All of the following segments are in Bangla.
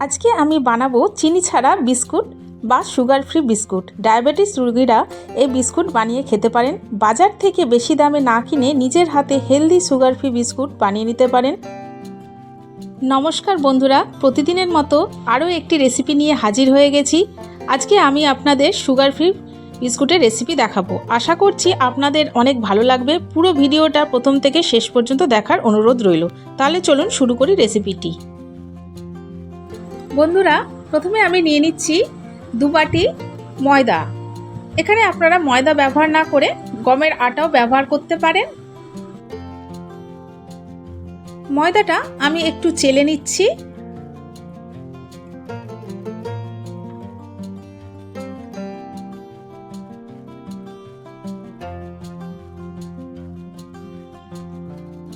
আজকে আমি বানাবো চিনি ছাড়া বিস্কুট বা সুগার ফ্রি বিস্কুট। ডায়াবেটিস রোগীরা এই বিস্কুট বানিয়ে খেতে পারেন। বাজার থেকে বেশি দামে না কিনে নিজের হাতে হেলদি সুগার ফ্রি বিস্কুট বানিয়ে নিতে পারেন। নমস্কার বন্ধুরা, প্রতিদিনের মতো আরও একটি রেসিপি নিয়ে হাজির হয়ে গেছি। আজকে আমি আপনাদের সুগার ফ্রি বিস্কুটের রেসিপি দেখাবো। আশা করছি আপনাদের অনেক ভালো লাগবে। পুরো ভিডিওটা প্রথম থেকে শেষ পর্যন্ত দেখার অনুরোধ রইল। তাহলে চলুন শুরু করি রেসিপিটি। বন্ধুরা, প্রথমে আমি নিয়ে নিচ্ছি দু বাটি ময়দা। এখানে আপনারা ময়দা ব্যবহার না করে গমের আটাও ব্যবহার করতে পারেন। ময়দাটা আমি একটু চেলে নিচ্ছি।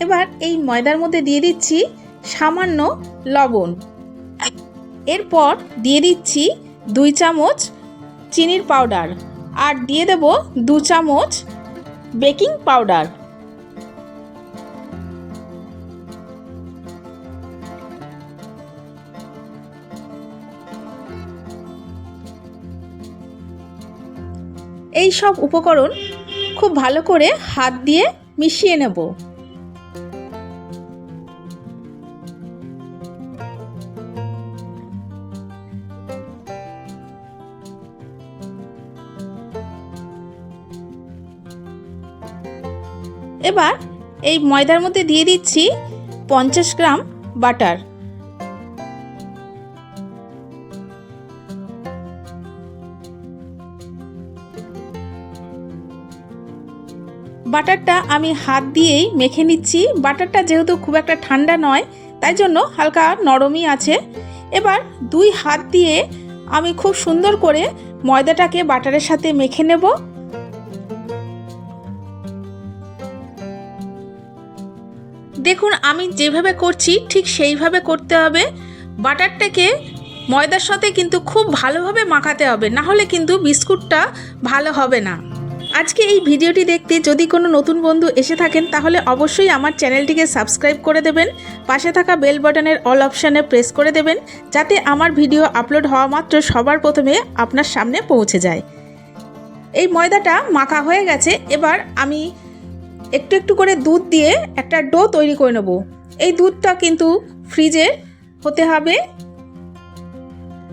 এবার এই ময়দার মধ্যে দিয়ে দিচ্ছি সামান্য লবণ। এরপর দিয়ে দিচ্ছি দুই চামচ চিনির পাউডার আর দিয়ে দেব দু চামচ বেকিং পাউডার। এই সব উপকরণ খুব ভালো করে হাত দিয়ে মিশিয়ে নেব। এবার এই ময়দার মধ্যে দিয়ে দিচ্ছি পঞ্চাশ গ্রাম বাটার। বাটারটা আমি হাত দিয়েই মেখে নিচ্ছি। বাটারটা যেহেতু খুব একটা ঠান্ডা নয়, তাই জন্য হালকা নরমই আছে। এবার দুই হাত দিয়ে আমি খুব সুন্দর করে ময়দাটাকে বাটারের সাথে মেখে নেব। দেখুন, আমি যেভাবে করছি, ঠিক সেইভাবে করতে হবে। বাটারটাকে ময়দার সাথে কিন্তু খুব ভালোভাবে মাখাতে হবে, না হলে কিন্তু বিস্কুটটা ভালো হবে না। আজকে এই ভিডিওটি দেখতে যদি কোনো নতুন বন্ধু এসে থাকেন, তাহলে অবশ্যই আমার চ্যানেলটিকে সাবস্ক্রাইব করে দেবেন, পাশে থাকা বেল বাটনের অল অপশানে প্রেস করে দেবেন, যাতে আমার ভিডিও আপলোড হওয়া মাত্র সবার প্রথমে আপনার সামনে পৌঁছে যায়। এই ময়দাটা মাখা হয়ে গেছে, এবার আমি একটু একটু করে দুধ দিয়ে একটা ডো তৈরি করে নেব। এই দুধটা কিন্তু ফ্রিজে হতে হবে।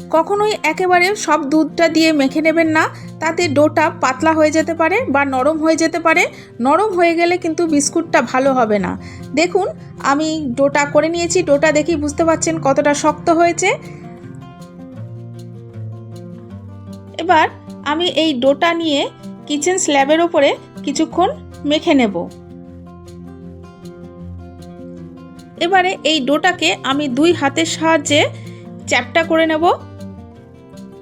কখনোই একেবারে সব দুধটা দিয়ে মেখে নেবেন না, তাতে ডোটা পাতলা হয়ে যেতে পারে বা নরম হয়ে যেতে পারে। নরম হয়ে গেলে কিন্তু বিস্কুটটা ভালো হবে না। দেখুন, আমি ডোটা করে নিয়েছি, ডোটা দেখেই বুঝতে পারছেন কতটা শক্ত হয়েছে। এবার আমি এই ডোটা নিয়ে কিচেন স্ল্যাবের ওপরে কিছুক্ষণ মেখে নেব। এবারে এই ডোটাকে আমি দুই হাতের সাহায্যে চ্যাপটা করে নেব।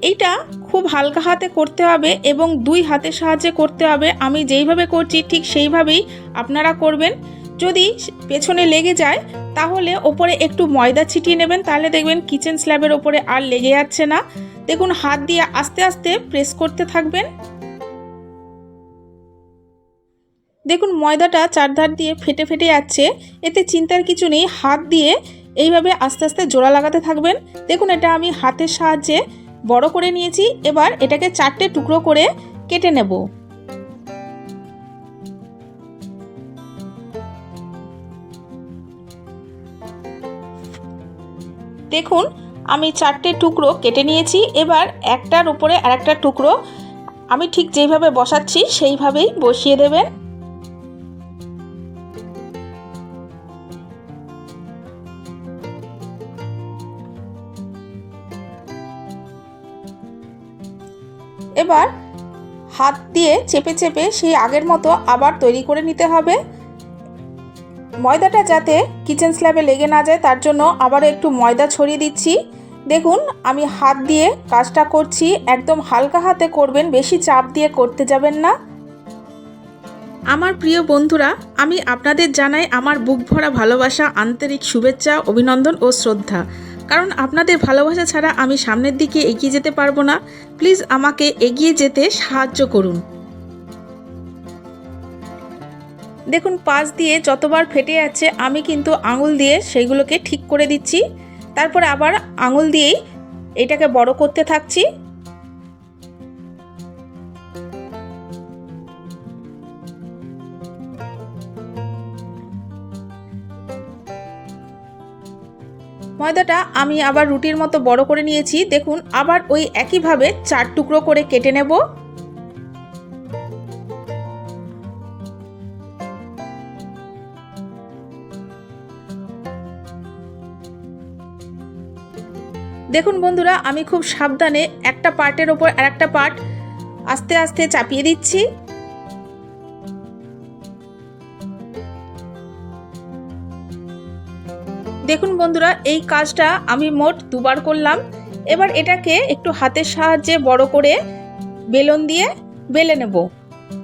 এইটা খুব হালকা হাতে করতে হবে এবং দুই হাতের সাহায্যে করতে হবে। আমি যেইভাবে করছি ঠিক সেইভাবেই আপনারা করবেন। যদি পেছনে লেগে যায়, তাহলে ওপরে একটু ময়দা ছিটিয়ে নেবেন। তাহলে দেখবেন কিচেন স্ল্যাবের ওপরে আর লেগে যাচ্ছে না। দেখুন, হাত দিয়ে আস্তে আস্তে প্রেস করতে থাকবেন। দেখুন, ময়দাটা চারধার দিয়ে ফেটে ফেটে যাচ্ছে। এতে চিন্তার কিছু নেই, হাত দিয়ে এইভাবে আস্তে আস্তে জোড়া লাগাতে থাকবেন। দেখুন, এটা আমি হাতের সাহায্যে বড় করে নিয়েছি। এবার এটাকে চারটে টুকরো করে কেটে নেব। দেখুন, আমি চারটে টুকরো কেটে নিয়েছি। এবার একটার উপরে আরেকটা টুকরো আমি ঠিক যেইভাবে বসাচ্ছি, সেইভাবেই বসিয়ে দেবেন। এবার হাত দিয়ে চেপে চেপে সেই আগের মতো আবার তৈরি করে নিতে হবে। ময়দাটা যাতে কিচেন স্ল্যাবে লেগে না যায়, তার জন্য আবারও একটু ময়দা ছড়িয়ে দিচ্ছি। দেখুন, আমি হাত দিয়ে কাজটা করছি, একদম হালকা হাতে করবেন, বেশি চাপ দিয়ে করতে যাবেন না। আমার প্রিয় বন্ধুরা, আমি আপনাদের জানাই আমার বুক ভরা ভালোবাসা, আন্তরিক শুভেচ্ছা, অভিনন্দন ও শ্রদ্ধা। কারণ আপনাদের ভালোবাসা ছাড়া আমি সামনের দিকে এগিয়ে যেতে পারব না। প্লিজ আমাকে এগিয়ে যেতে সাহায্য করুন। দেখুন, পাশ দিয়ে যতবার ফেটে যাচ্ছে আমি কিন্তু আঙুল দিয়ে সেইগুলোকে ঠিক করে দিচ্ছি। তারপরে আবার আঙুল দিয়েই এটাকে বড় করতে থাকছি। ময়দাটা আমি আবার রুটির মতো বড় করে নিয়েছি। দেখুন, আবার ওই একইভাবে চার টুকরো করে কেটে নেব। দেখুন বন্ধুরা, আমি খুব সাবধানে একটা পার্টের ওপর আর একটা পার্ট আস্তে আস্তে চাপিয়ে দিচ্ছি। দেখুন বন্ধুরা, এই কাজটা আমি মোট দুবার করলাম। এবার এটাকে একটু হাতের সাহায্যে বড় করে বেলন দিয়ে বেলে নেব।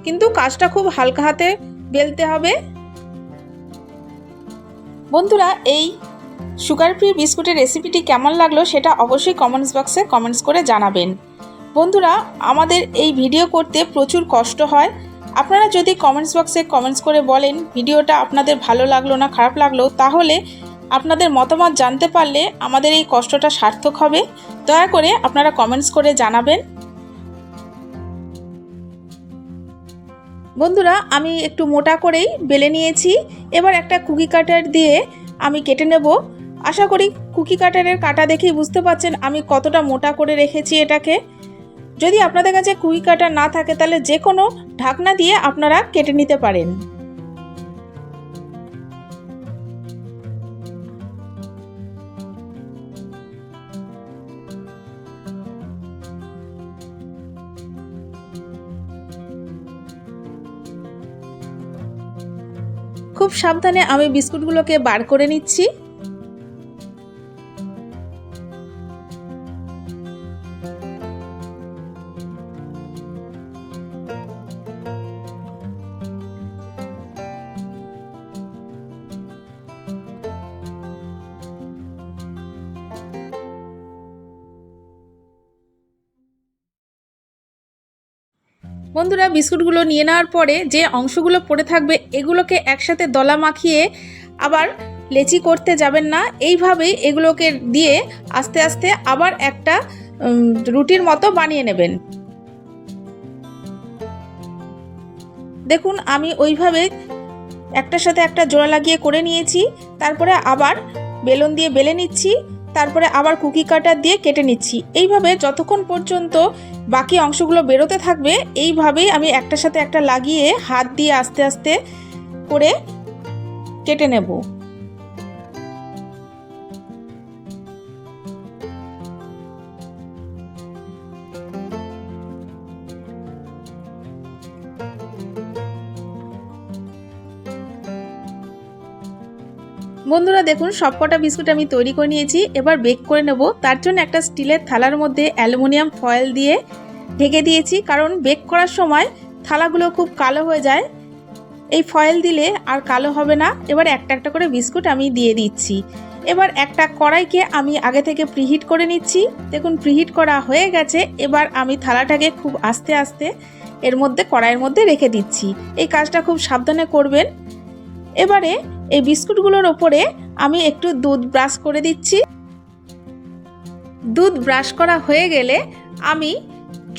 কিন্তু কাজটা খুব হালকা হাতে বেলতে হবে। বন্ধুরা, এই সুগার ফ্রি বিস্কুটের রেসিপিটি কেমন লাগল সেটা অবশ্যই কমেন্টস বক্সে কমেন্টস করে জানাবেন। বন্ধুরা, আমাদের এই ভিডিও করতে প্রচুর কষ্ট হয়। আপনারা যদি কমেন্টস বক্সে কমেন্টস করে বলেন, ভিডিওটা আপনাদের ভালো লাগল না, খারাপ লাগল, তাহলে আপনাদের মতামত জানতে পারলে আমাদের এই কষ্টটা সার্থক হবে। দয়া করে আপনারা কমেন্টস করে জানাবেন। বন্ধুরা, আমি একটু মোটা করেই বেলে নিয়েছি। এবার একটা কুকি কাটার দিয়ে আমি কেটে নেব। আশা করি কুকি কাটারের কাটা দেখেই বুঝতে পারছেন আমি কতটা মোটা করে রেখেছি এটাকে। যদি আপনাদের কাছে কুকি কাটার না থাকে, তাহলে যে কোনো ঢাকনা দিয়ে আপনারা কেটে নিতে পারেন। খুব সাবধানে আমি বিস্কুটগুলোকে বার করে নিচ্ছি। বন্ধুরা, বিস্কুটগুলো নিয়ে নেওয়ার পরে যে অংশগুলো পড়ে থাকবে, এগুলোকে একসাথে দলা মাখিয়ে আবার লেচি করতে যাবেন না। এইভাবেই এগুলোকে দিয়ে আস্তে আস্তে আবার একটা রুটির মতো বানিয়ে নেবেন। দেখুন, আমি ওইভাবে একটার সাথে একটা জোড়া লাগিয়ে করে নিয়েছি। তারপরে আবার বেলুন দিয়ে বেলে নিচ্ছি। তারপরে আবার কুকি কাটার দিয়ে কেটে নিচ্ছি। এইভাবে যতক্ষণ পর্যন্ত বাকি অংশগুলো বেরোতে থাকবে। এইভাবেই আমি একটার সাথে একটা লাগিয়ে হাত দিয়ে আস্তে আস্তে করে কেটে নেব। বন্ধুরা দেখুন, সবকটা বিস্কুট আমি তৈরি করে নিয়েছি। এবার বেক করে নেব। তার জন্য একটা স্টিলের থালার মধ্যে অ্যালুমিনিয়াম ফয়েল দিয়ে ঢেকে দিয়েছি। কারণ বেক করার সময় থালাগুলো খুব কালো হয়ে যায়। এই ফয়েল দিলে আর কালো হবে না। এবার একটা একটা করে বিস্কুট আমি দিয়ে দিচ্ছি। এবার একটা কড়াইকে আমি আগে থেকে প্রিহিট করে নিচ্ছি। দেখুন প্রিহিট করা হয়ে গেছে। এবার আমি থালাটাকে খুব আস্তে আস্তে এর মধ্যে কড়াইয়ের মধ্যে রেখে দিচ্ছি। এই কাজটা খুব সাবধানে করবেন। এবারে এই বিস্কুটগুলোর ওপরে আমি একটু দুধ ব্রাশ করে দিচ্ছি। দুধ ব্রাশ করা হয়ে গেলে আমি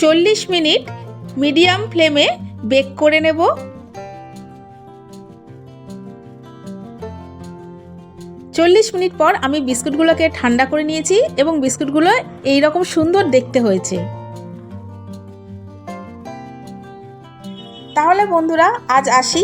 চল্লিশ মিনিট মিডিয়াম ফ্লেমে বেক করে নেব। চল্লিশ মিনিট পর আমি বিস্কুটগুলোকে ঠান্ডা করে নিয়েছি এবং বিস্কুটগুলো এই রকম সুন্দর দেখতে হয়েছে। তাহলে বন্ধুরা, আজ আসি।